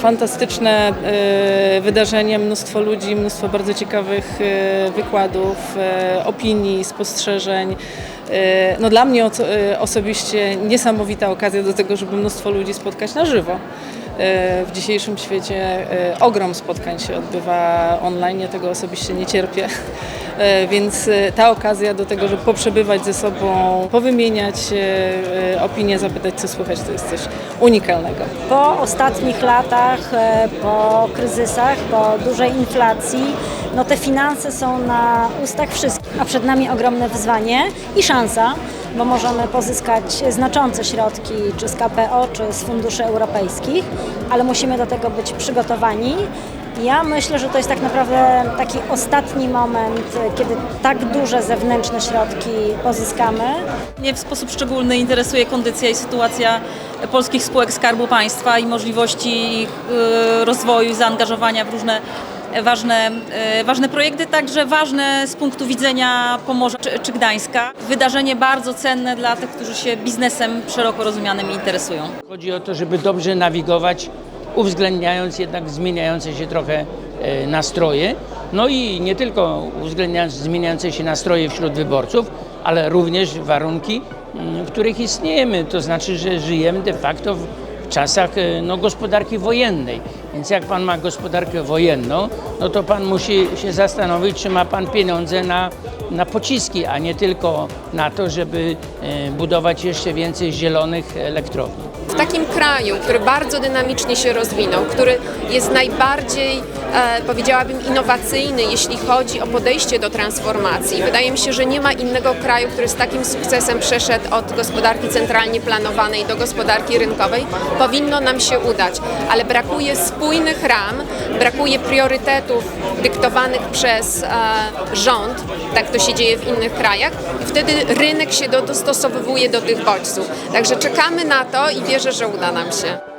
Fantastyczne e, wydarzenie, mnóstwo ludzi, mnóstwo bardzo ciekawych e, wykładów, e, opinii, spostrzeżeń. No dla mnie osobiście niesamowita okazja do tego, żeby mnóstwo ludzi spotkać na żywo. W dzisiejszym świecie ogrom spotkań się odbywa online, ja tego osobiście nie cierpię. Więc ta okazja do tego, żeby poprzebywać ze sobą, powymieniać opinie, zapytać co słychać, to jest coś unikalnego. Po ostatnich latach, e, po kryzysach, po dużej inflacji, no te finanse są na ustach wszystkich, a przed nami ogromne wyzwanie i szansa, bo możemy pozyskać znaczące środki czy z KPO, czy z funduszy europejskich, ale musimy do tego być przygotowani. Ja myślę, że to jest tak naprawdę taki ostatni moment, kiedy tak duże zewnętrzne środki pozyskamy, Mnie w sposób szczególny interesuje kondycja i sytuacja polskich spółek Skarbu Państwa i możliwości ich e, rozwoju i zaangażowania w różne ważne, e, ważne projekty, także ważne z punktu widzenia Pomorza czy, czy Gdańska. Wydarzenie bardzo cenne dla tych, którzy się biznesem szeroko rozumianym interesują. Chodzi o to, żeby dobrze nawigować, uwzględniając jednak zmieniające się trochę e, nastroje. No i nie tylko uwzględniając zmieniające się nastroje wśród wyborców, ale również warunki, mm, w których istniejemy. To znaczy, że żyjemy de facto w czasach e, no, gospodarki wojennej. Więc jak pan ma gospodarkę wojenną, no to pan musi się zastanowić, czy ma pan pieniądze na, na pociski, a nie tylko na to, żeby e, budować jeszcze więcej zielonych elektrowni. Takim kraju, który bardzo dynamicznie się rozwinął, który jest najbardziej, powiedziałabym, innowacyjny, jeśli chodzi o podejście do transformacji. Wydaje mi się, że nie ma innego kraju, który z takim sukcesem przeszedł od gospodarki centralnie planowanej do gospodarki rynkowej. Powinno nam się udać, ale brakuje spójnych ram, brakuje priorytetów dyktowanych przez e, rząd, tak to się dzieje w innych krajach, i wtedy rynek się do- dostosowuje do tych bodźców. Także czekamy na to i wierzę, że uda nam się.